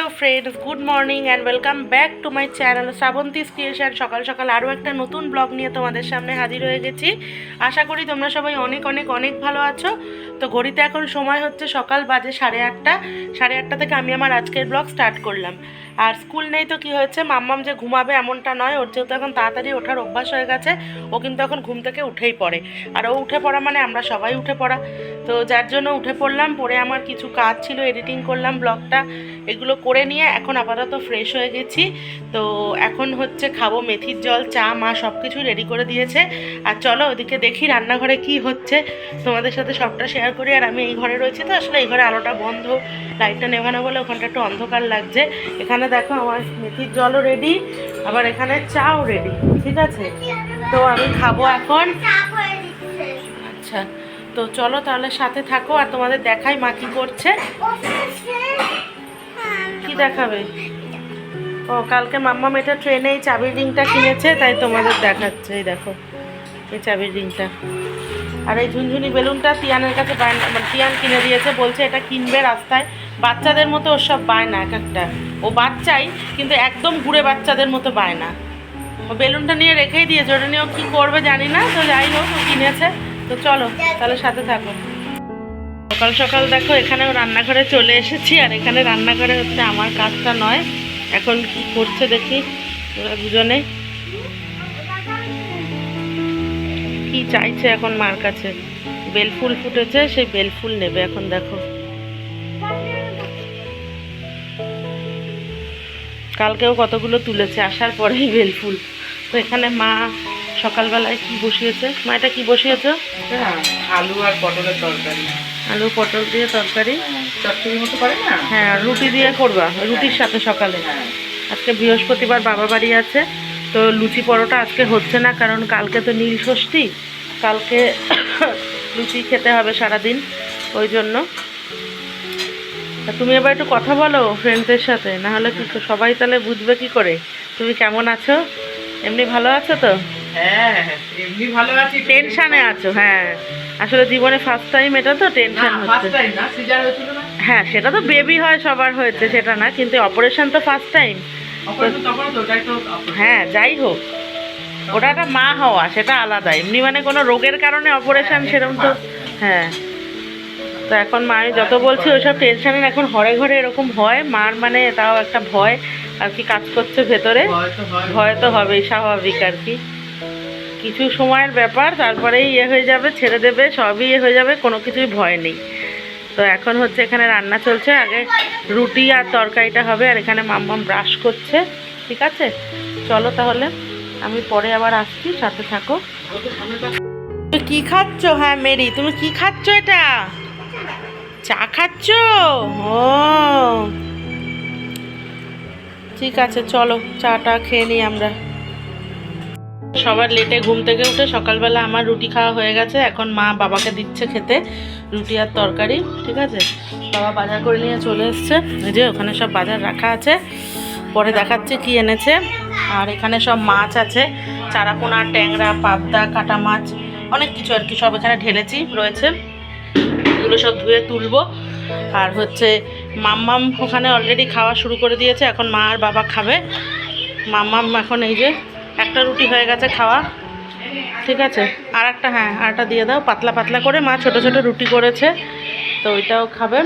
Hello friends good morning and welcome back to my channel Srabanti creation সকাল সকাল আরও একটা নতুন ব্লগ নিয়ে তোমাদের সামনে হাজির হয়ে গেছি। আশা করি তোমরা সবাই অনেক অনেক অনেক ভালো আছো। তো ঘড়িতে এখন সময় হচ্ছে সকাল বাজে সাড়ে আটটা। সাড়ে আটটা থেকে আমি আমার আজকের ব্লগ স্টার্ট করলাম। আর স্কুল নেই তো কি হয়েছে? মাম্মাম যে ঘুমাবে এমনটা নয়। ওর যেহেতু এখন তাড়াতাড়ি ওঠার অভ্যাস হয়ে গেছে, ও কিন্তু এখন ঘুম থেকে উঠেই পড়ে। আর ও উঠে পড়া মানে আমরা সবাই উঠে পড়া। তো যার জন্য উঠে পড়লাম পরে আমার কিছু কাজ ছিল এডিটিং করলাম ব্লগটা এগুলো করে নিয়ে এখন আপাতত ফ্রেশ হয়ে গেছি। তো এখন হচ্ছে খাব মেথির জল চা মা সব কিছু রেডি করে দিয়েছে। আর চলো ওদিকে দেখি রান্নাঘরে কি হচ্ছে। তোমাদের সাথে সবটা শেয়ার করি। আর আমি এই ঘরে রয়েছি তো আসলে এই ঘরে আলোটা বন্ধ লাইটটা নেভানো বলে ওখানটা একটু অন্ধকার লাগছে। এখানে দেখো আমার মেথির জলও রেডি আবার এখানে চাও রেডি ঠিক আছে? তো আমি খাব এখন। আচ্ছা। তো চলো তাহলে সাথে থাকো আর তোমাদের দেখাই মা কি করছে। কি দেখাবে? ও, কালকে মাম্মা মেয়েটা ট্রেনে এই চাবির রিংটা কিনেছে, তাই তোমাদের দেখাচ্ছে, এই দেখো, এই চাবির রিংটা আর এই ঝুনঝুনি বেলুনটা তিয়ানের কাছে বায়না মানে তিয়ান কিনে দিয়েছে, বলছে এটা কিনবে রাস্তায়। বাচ্চাদের মতো ওর সব বায়না এক একটা। ও বাচ্চাই, কিন্তু একদম ঘুরে বাচ্চাদের মতো বায়না ও বেলুনটা নিয়ে রেখেই দিয়েছে, ওটা নিয়ে ও কী করবে জানি না, তো যাই হোক, ও কিনেছে। তো চলো, তাহলে সাথে থাকো। সকাল সকাল দেখো, এখানেও রান্নাঘরে চলে এসেছি, আর এখানে রান্নাঘরে হচ্ছে আমার কাজটা নয়। এখন কি করছে দেখি ওরা দুজনে। কি চাইছে এখন মার কাছে? বেলফুল ফুটেছে, সেই বেলফুল নেবে এখন দেখো। কালকেও কতগুলো তুলেছে, আসার পরেই বেলফুল তো এখানে মা সকালবেলায় কি বসিয়েছে? মা এটা কি বসিয়েছে? হ্যাঁ, আলু আর পটলের তরকারি। আলু পটল দিয়ে তরকারি। চচ্চড়ি মতো করে না? হ্যাঁ রুটি দিয়ে করবা রুটির সাথে সকালে। আজকে বৃহস্পতিবার বাবা বাড়ি আছে তো লুচি পরোটা আজকে হচ্ছে না কারণ কালকে তো নীল ষষ্ঠী। কালকে লুচি খেতে হবে সারাদিন ওই জন্য। তুমি এবার একটু কথা বলো ফ্রেন্ডসদের সাথে না হলে কি সবাই তাহলে বুঝবে কি করে। তুমি কেমন আছো? এমনি ভালো আছো তো? হ্যাঁ এমনি ভালো আছি টেনশানে আছো হ্যাঁ। আসলে জীবনে ফার্স্ট টাইম এটা তো টেনশন হচ্ছে। হ্যাঁ সেটা তো বেবি হয় সবার হয়েছে সেটা না কিন্তু অপারেশন তো ফার্স্ট টাইম। হ্যাঁ যাই হোক। ওটা একটা মা হওয়া সেটা আলাদা। এমনি মানে কোনো রোগের কারণে অপারেশন সেরকম তো হ্যাঁ। তো এখন মা আমি যত বলছি ওইসব টেনশনের এখন ঘরে ঘরে এরকম হয় মার মানে তাও একটা ভয় আর কি কাজ করছে ভেতরে। ভয় তো হয়। ভয় তো হবেই স্বাভাবিক আর কি। কিছু সময়ের ব্যাপার, তারপরেই ইয়ে হয়ে যাবে, ছেড়ে দেবে, সবই ইয়ে হয়ে যাবে, কোনো কিছুই ভয় নেই। তো এখন হচ্ছে এখানে রান্না চলছে, আগে রুটি আর তরকারিটা হবে, আর এখানে মাম্মাম ব্রাশ করছে, ঠিক আছে? চলো তাহলে, আমি পরে আবার আসছি, সাথে থাকো। কি খাচ্ছ? হ্যাঁ মেরি, তুমি কি খাচ্ছ এটা? চা খাচ্ছ? ও। ঠিক আছে, চলো, চাটা খেয়ে নিই আমরা। সবার লেটে ঘুম থেকে উঠে সকালবেলা আমার রুটি খাওয়া হয়ে গেছে। এখন মা বাবাকে দিচ্ছে খেতে, রুটি আর তরকারি, ঠিক আছে? বাবা বাজার করে নিয়ে চলে এসছে। এই যে ওখানে সব বাজার রাখা আছে। পরে দেখাচ্ছে কি এনেছে। আর এখানে সব মাছ আছে। চারাপোনা, ট্যাংরা, পাবদা, কাটা মাছ, অনেক কিছু আর কি সব এখানে ঢেলেছি, রয়েছে। এগুলো সব ধুয়ে তুলবো। আর হচ্ছে মাম্মাম ওখানে অলরেডি খাওয়া শুরু করে দিয়েছে। এখন মা আর বাবা খাবে। মাম্মাম এখন এই যে একটা রুটি হয়ে গেছে খাওয়া। ঠিক আছে? আর একটা হ্যাঁ আর একটা দিয়ে দাও। পাতলা পাতলা করে মা ছোট ছোট রুটি করেছে তো ওইটাও খাবে।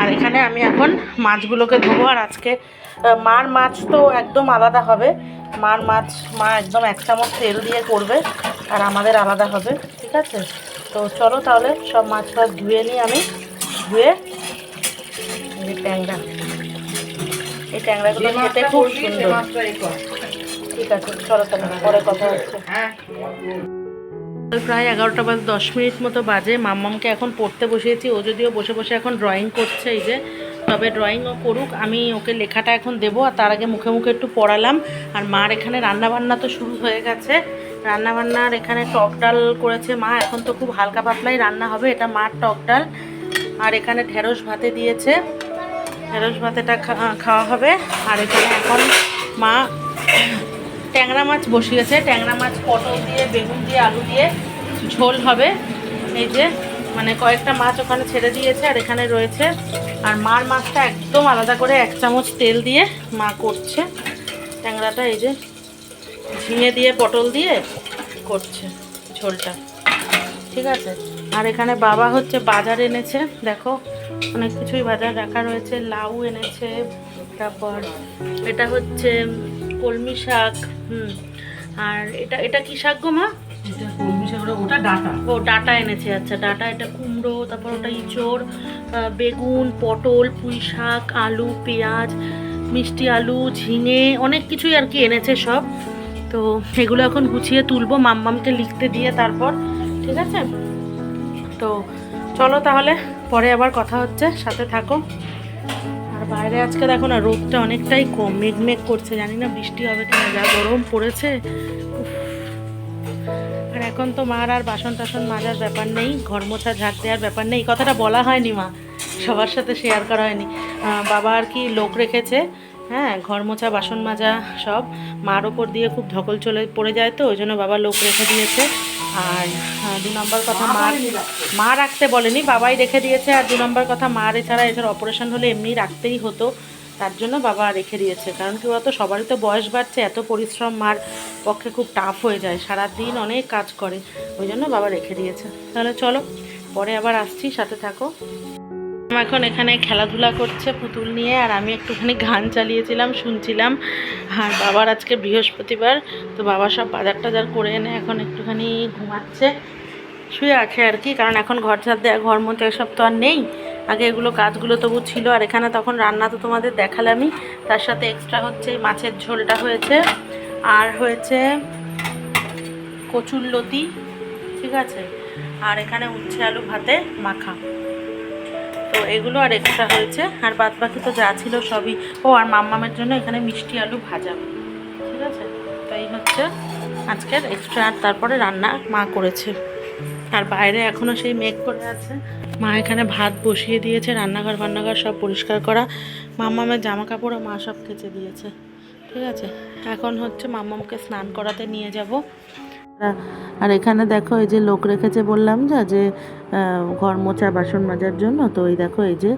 আর এখানে আমি এখন মাছগুলোকে ধোবো আর আজকে মার মাছ তো একদম আলাদা হবে। মার মাছ মা একদম এক চামচ তেল দিয়ে করবে আর আমাদের আলাদা হবে। ঠিক আছে? তো চলো তাহলে সব মাছ ফাছ ধুয়ে নিই আমি। ধুয়ে এই ট্যাংরা। এই ট্যাংরাগুলো খেতে খুব সুন্দর। ঠিক আছে পরে কথা হচ্ছে। প্রায় এগারোটা বাজে দশ মিনিট মতো বাজে। মাম্মামকে এখন পড়তে বসিয়েছি, ও যদিও বসে বসে এখন ড্রয়িং করছে এই যে। তবে ড্রয়িং ও করুক, আমি ওকে লেখাটা এখন দেবো, আর তার আগে মুখে মুখে একটু পড়ালাম। আর মার এখানে রান্নাবান্না তো শুরু হয়ে গেছে। রান্নাবান্নার এখানে টক ডাল করেছে মা, এখন তো খুব হালকা পাতলাই রান্না হবে, এটা মার টক ডাল। আর এখানে ঢেঁড়স ভাতে দিয়েছে। ঢেঁড়স ভাতেটা খাওয়া হবে। আর এখানে এখন মা ট্যাংরা মাছ বসিয়েছে ট্যাংরা মাছ পটল দিয়ে, বেগুন দিয়ে, আলু দিয়ে ঝোল হবে। এই যে মানে কয়েকটা মাছ ওখানে ছেড়ে দিয়েছে আর এখানে রয়েছে। আর মার মাছটা একদম আলাদা করে এক চামচ তেল দিয়ে মা করছে। ট্যাংরাটা এই যে ঝিঙে দিয়ে, পটল দিয়ে করছে ঝোলটা। ঠিক আছে? আর এখানে বাবা হচ্ছে বাজার এনেছে। দেখো, অনেক কিছুই বাজার রাখা রয়েছে। লাউ এনেছে, তারপর এটা হচ্ছে কলমি শাক হুম। আর এটা এটা কি শাক গো মা? ওটা- ডাটা। ও ডাটা এনেছে আচ্ছা ডাটা এটা কুমড়ো তারপর ওটা ইঁচড় বেগুন পটল পুঁই শাক আলু পেঁয়াজ মিষ্টি আলু ঝিঙে অনেক কিছুই আর কি এনেছে সব। তো এগুলো এখন গুছিয়ে তুলবো মাম্মামকে লিখতে দিয়ে তারপর ঠিক আছে? তো চলো তাহলে পরে আবার কথা হচ্ছে সাথে থাকো। বাইরে আজকে দেখো না, রোদটা অনেকটাই কম মেঘ মেঘ করছে, জানি না বৃষ্টি হবে কিনা, যা গরম পড়েছে। আর এখন তো মার আর বাসন টাসন মাজার ব্যাপার নেই, ঘর মোছা ঝাঁক দেওয়ার ব্যাপার নেই কথাটা বলা হয়নি মা, সবার সাথে শেয়ার করা হয়নি। বাবা আর কি লোক রেখেছে হ্যাঁ ঘর মোছা বাসন মাজা সব মার ওপর দিয়ে খুব ধকল চলে পড়ে যায় তো ওই জন্য বাবা লোক রেখে দিয়েছে। আর দু নম্বর কথা মার মা রাখতে বলেনি বাবাই রেখে দিয়েছে। আর দু নম্বর কথা মার এছাড়া এছাড়া অপারেশন হলে এমনি রাখতেই হতো তার জন্য বাবা রেখে দিয়েছে। কারণ কি বলতো সবারই তো বয়স বাড়ছে এত পরিশ্রম মার পক্ষে খুব টাফ হয়ে যায় সারা দিন অনেক কাজ করে ওই জন্য বাবা রেখে দিয়েছে। তাহলে চলো পরে আবার আসছি সাথে থাকো। মা এখন এখানে খেলাধুলা করছে পুতুল নিয়ে, আর আমি একটুখানি গান চালিয়েছিলাম, শুনছিলাম। আর বাবার আজকে বৃহস্পতিবার, তো বাবা সব বাজার টাজার করে এনে এখন একটুখানি ঘুমাচ্ছে। শুয়ে আছে আর কি, কারণ এখন ঘর ঝাড় দেওয়া ঘর মতো এসব তো আর নেই। আগে এগুলো কাজগুলো তবু ছিল, আর এখানে তখন রান্না তো তোমাদের দেখালামই। তার সাথে এক্সট্রা হচ্ছে মাছের ঝোলটা হয়েছে। আর হয়েছে কচুর লতি, ঠিক আছে? আর এখানে উচ্ছে আলু ভাতে মাখা। তো এগুলো আর এক্সট্রা হয়েছে। আর বাদ বাকি তো যা ছিল সবই। ও আর মাম্মামের জন্য এখানে মিষ্টি আলু ভাজা। ঠিক আছে? তো এই হচ্ছে আজকের এক্সট্রা আর তারপরে রান্না মা করেছে। আর বাইরে এখনও সেই মেঘ করে আছে। মা এখানে ভাত বসিয়ে দিয়েছে, রান্নাঘর, বান্নাঘর সব পরিষ্কার করা। মাম্মামের জামা কাপড়ও মা সব কেচে দিয়েছে। ঠিক আছে? এখন হচ্ছে মাম্মামকে স্নান করাতে নিয়ে যাব। আর এখানে দেখো এই যে লোক রেখেছে বললাম যা যে ঘর মোছা, বাসন মাজার জন্য। তো এই দেখো এই যে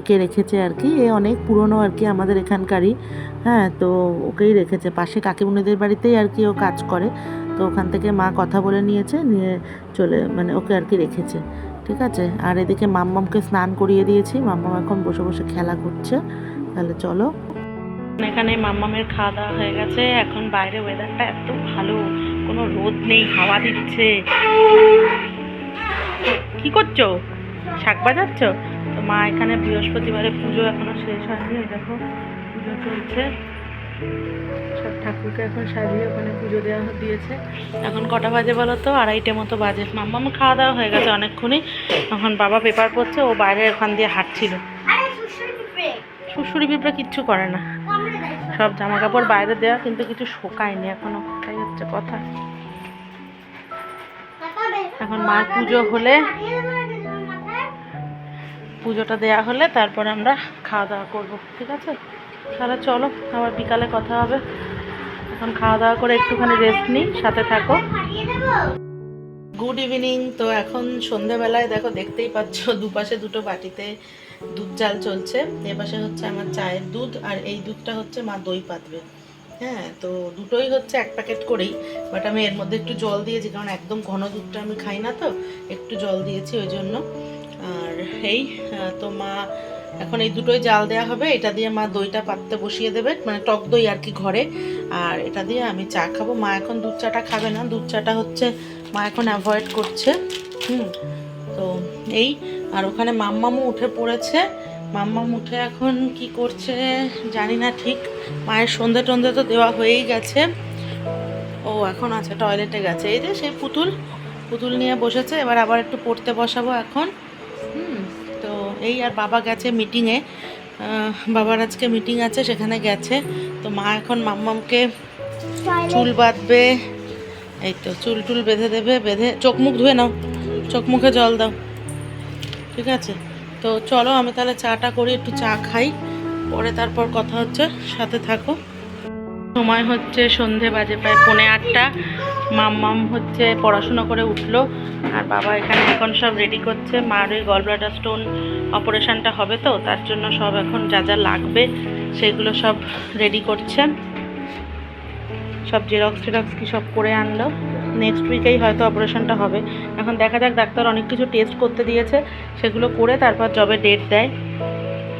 একে রেখেছে আর কি। এ অনেক পুরনো আর কি আমাদের এখানকারই। হ্যাঁ তো ওকেই রেখেছে। পাশে কাকিমুনিদের বাড়িতেই আর কি ও কাজ করে। তো ওখান থেকে মা কথা বলে নিয়েছে, নিয়ে চলে মানে ওকে আর কি রেখেছে। ঠিক আছে? আর এদিকে মাম্মামকে স্নান করিয়ে দিয়েছি। মাম্মাম এখন বসে বসে খেলা করছে। তাহলে চলো। এখানে মাম্মামের খাওয়া দাওয়া হয়ে গেছে। এখন বাইরে ওয়েদারটা এত ভালো। কোনো রোদ নেই হাওয়া দিচ্ছে। কি করছ? শাক বাজাচ্ছ? তো মা এখানে বৃহস্পতিবারে পুজো এখনও শেষ হয়নি দেখো পুজো চলছে। সব ঠাকুরকে এখন সাজিয়ে ওখানে পুজো দেওয়া দিয়েছে। এখন কটা বাজে বলো তো? আড়াইটে মতো বাজে। মাম্মাম খাওয়া দাওয়া হয়ে গেছে অনেকক্ষণই। এখন বাবা পেপার পড়ছে ও বাইরে ওখান দিয়ে হাঁটছিল। শ্বশুরি পিঁপড়া কিচ্ছু করে না। সব জামা কাপড় বাইরে দেওয়া কিন্তু কিছু শোকায়নি, এখনও তাই হচ্ছে কথা। এখন মার পুজো হলে, পুজোটা দেয়া হলে তারপর আমরা খাওয়া দাওয়া করব, ঠিক আছে? তাহলে চলো, আবার বিকালে কথা হবে। এখন খাওয়া দাওয়া করে একটুখানি রেস্ট নিই, সাথে থাকো। গুড ইভিনিং তো এখন সন্ধেবেলায় দেখো দেখতেই পাচ্ছ দুপাশে দুটো বাটিতে দুধ জাল চলছে। এপাশে হচ্ছে আমার চায়ের দুধ আর এই দুধটা হচ্ছে মা দই পাতবে। হ্যাঁ তো দুটোই হচ্ছে এক প্যাকেট করেই, বাট আমি এর মধ্যে একটু জল দিয়েছি, কারণ একদম ঘন দুধটা আমি খাই না তো, একটু জল দিয়েছি ওই জন্য। আর এই তো মা, এখন এই দুটোই জাল দেওয়া হবে। এটা দিয়ে মা দইটা পাততে বসিয়ে দেবে মানে টক দই আর কি ঘরে। আর এটা দিয়ে আমি চা খাব। মা এখন দুধ চাটা খাবে না। দুধ চাটা হচ্ছে মা এখন অ্যাভয়েড করছে। হুম তো এই আর ওখানে মাম্মামু উঠে পড়েছে। মাম্মাম উঠে এখন কি করছে জানি না ঠিক। মায়ের সন্ধে টন্ধে তো দেওয়া হয়েই গেছে। ও এখন আছে টয়লেটে গেছে। এই যে সেই পুতুল পুতুল নিয়ে বসেছে। এবার আবার একটু পড়তে বসাবো এখন। হুম তো এই আর বাবা গেছে মিটিংয়ে বাবার আজকে মিটিং আছে সেখানে গেছে। তো মা এখন মাম্মামকে চুল বাঁধবে। এই তো চুল টুল বেঁধে দেবে, বেঁধে চোখ মুখ ধুয়ে নাও। চোখ মুখে জল দাও। ঠিক আছে? তো চলো আমি তাহলে চাটা করি, একটু চা খাই। পরে তারপর কথা হচ্ছে, সাথে থাকো। সময় হচ্ছে সন্ধে বাজে, প্রায় পৌনে আটটা। মাম্মাম হচ্ছে পড়াশুনো করে উঠল, আর বাবা এখানে এখন সব রেডি করছে। মার ওই গলব্লাডার স্টোন অপারেশনটা হবে তো, তার জন্য সব এখন যা যা লাগবে, সেগুলো সব রেডি করছে। সব জেরক্স টেরক্স কি সব করে আনলো। নেক্সট উইকেই হয়তো অপারেশনটা হবে। এখন দেখা যাক ডাক্তার অনেক কিছু টেস্ট করতে দিয়েছে। সেগুলো করে তারপর জবে ডেট দেয়।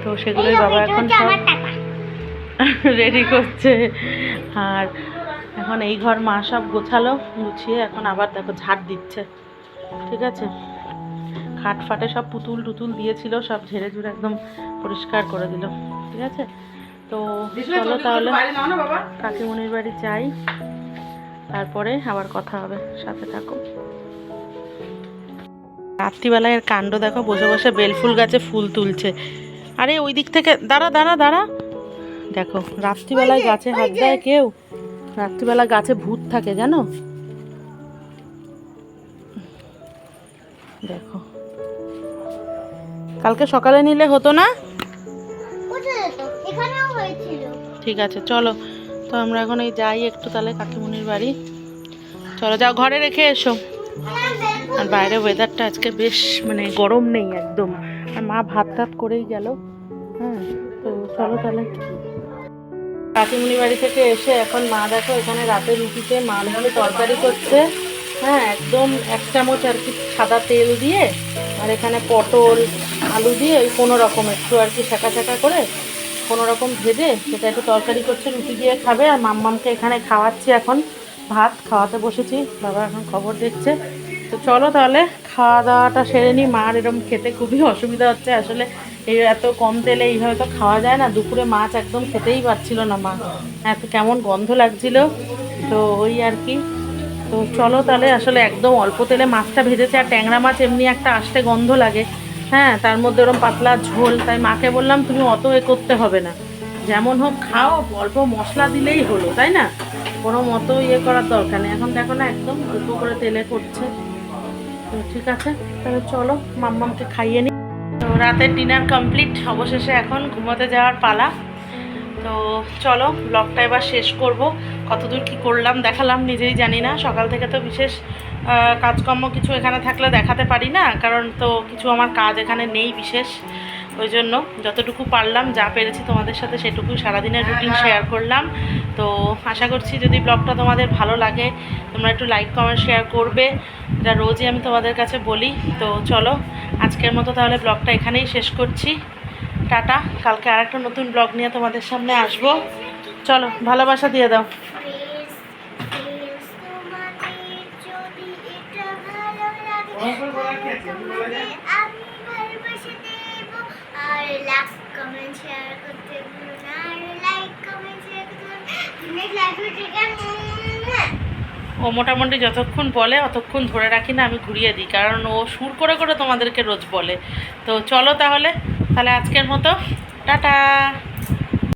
তো সেগুলোই বাবা এখন সব রেডি করছে। আর এখন এই ঘর মা সব গোছালো গুছিয়ে এখন আবার দেখো ঝাড় দিচ্ছে। ঠিক আছে? খাট ফাটে সব পুতুল টুতুল দিয়েছিল সব ঝেড়ে ঝুড়ে একদম পরিষ্কার করে দিল। ঠিক আছে? তো চলো তাহলে কাকিমণির বাড়ি যাই। তারপরে আবার কথা হবে সাথে থাকো। রাত্রিবেলায় এর কাণ্ড দেখো বসে বসে বেলফুল গাছে ফুল তুলছে। আরে ওই দিক থেকে দাঁড়া দাঁড়া দাঁড়া। দেখো রাত্রিবেলায় গাছে হাত দেয় কেউ? রাত্রিবেলা গাছে ভূত থাকে জানো? দেখো। কালকে সকালে নিলে হতো না? ঠিক আছে, চলো। তো আমরা এখন এই যাই একটু তাহলে কাকিমুনির বাড়ি। চলো, যাও, ঘরে রেখে এসো। আর বাইরে ওয়েদারটা আজকে বেশ মানে গরম নেই একদম। আর মা ভাত টাত করেই গেল। হ্যাঁ তো চলো তাহলে। কাকিমুনি বাড়ি থেকে এসে এখন মা দেখো এখানে রাতে রুটিতে মা হলে তরকারি করছে। হ্যাঁ একদম এক চামচ আর কি সাদা তেল দিয়ে। আর এখানে পটল, আলু দিয়ে ওই কোনো রকম একটু আর কি শাঁকা শাঁকা করে কোনো রকম ভেজে সেটা একটু তরকারি করছে, রুটি দিয়ে খাবে আর মাম্মামকে এখানে খাওয়াচ্ছি এখন। ভাত খাওয়াতে বসেছি, বাবা এখন খবর দেখছে। তো চলো তাহলে, খাওয়া দাওয়াটা সেরে নিই। মার এরকম খেতে খুবই অসুবিধা হচ্ছে। আসলে এই এত কম তেলে এইভাবে তো খাওয়া যায় না। দুপুরে মাছ একদম খেতেই পারছিল না মা। এত কেমন গন্ধ লাগছিল। তো ওই আর কি। তো চলো তাহলে, আসলে একদম অল্প তেলে মাছটা ভেজেছে। আর ট্যাংরা মাছ এমনি একটা আসতে গন্ধ লাগে। হ্যাঁ তার মধ্যে ওরকম পাতলা ঝোল, তাই মাকে বললাম, তুমি অত এ করতে হবে না। যেমন হোক খাও, অল্প মশলা দিলেই হলো, তাই না? কোনো মতো ইয়ে করার দরকার নেই। এখন দেখো না, একদম অল্প করে তেলে করছে। তো ঠিক আছে, তাহলে চলো, মাম্মামকে খাইয়ে নিই তো রাতের ডিনার কমপ্লিট, অবশেষে এখন ঘুমোতে যাওয়ার পালা। তো চলো ব্লগটা এবার শেষ করব। কতদূর কি করলাম, দেখালাম, নিজেই জানি না। সকাল থেকে তো বিশেষ কাজকর্ম কিছু এখানে থাকলে দেখাতে পারি না, কারণ তো কিছু আমার কাজ এখানে নেই বিশেষ। ওই জন্য যতটুকু পারলাম, যা পেরেছি তোমাদের সাথে সেটুকু সারাদিনের রুটিন শেয়ার করলাম। তো আশা করছি যদি ব্লগটা তোমাদের ভালো লাগে, তোমরা একটু লাইক কমেন্ট শেয়ার করবে। এটা রোজই আমি তোমাদের কাছে বলি। তো চলো, আজকের মতো তাহলে ব্লগটা এখানেই শেষ করছি। টাটা, কালকে আর একটা নতুন ব্লগ নিয়ে তোমাদের সামনে আসব। চলো, ভালোবাসা দিয়ে দাও। ও মোটামুটি যতক্ষণ বলে অতক্ষণ ধরে রাখি না, আমি ঘুরিয়ে দিই, কারণ ও সুর করে করে তোমাদেরকে রোজ বলে। তো চলো তাহলে তাহলে আজকের মতো, টাটা!